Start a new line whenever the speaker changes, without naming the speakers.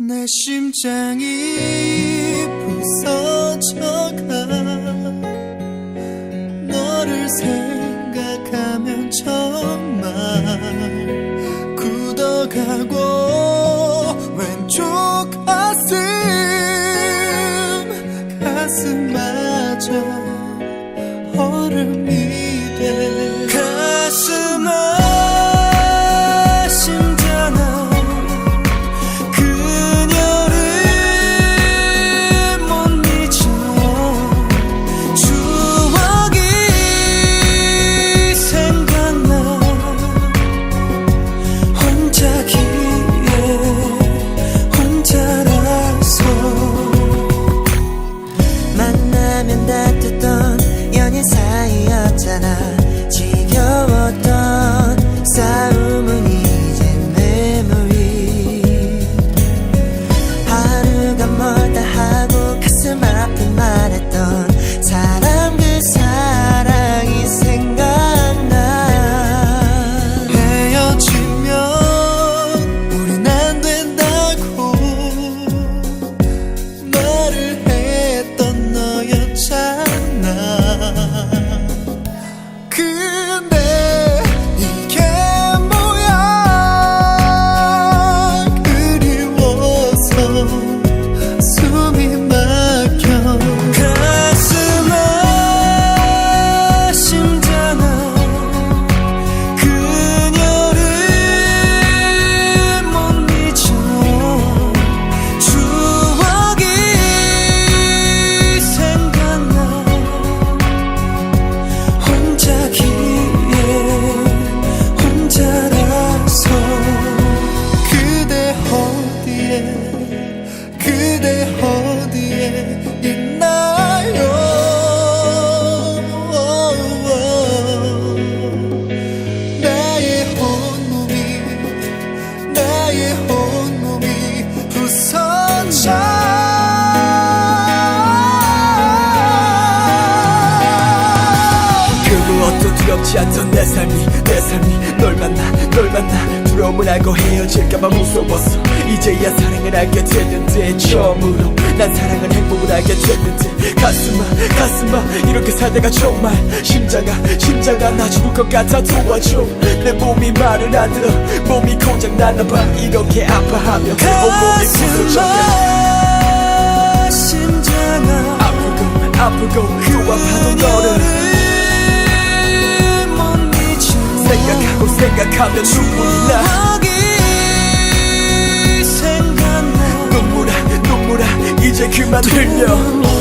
내 심장이 부서 나의 온몸이 부서져.
그 무엇도 두렵지 않던 내 삶이 내 삶이 널 만나 널 만나. 두려움을 알고 헤어질까봐 무서웠어. 이제야 사랑을 알게 됐는데 처음으로 난 사랑은 행복을 알게 됐는데 가슴아 가슴아 이렇게 살다가 정말 심장아 심장아 나 죽을 것 같아 도와줘. 내 몸이 말을 안 들어. 몸이 고장 났나봐. 이렇게 아파하며. 온몸이 부서져가
심장아.
아프고 아프고 또 아파도 너를 생각하고 생각하면 눈물이 나 만 들려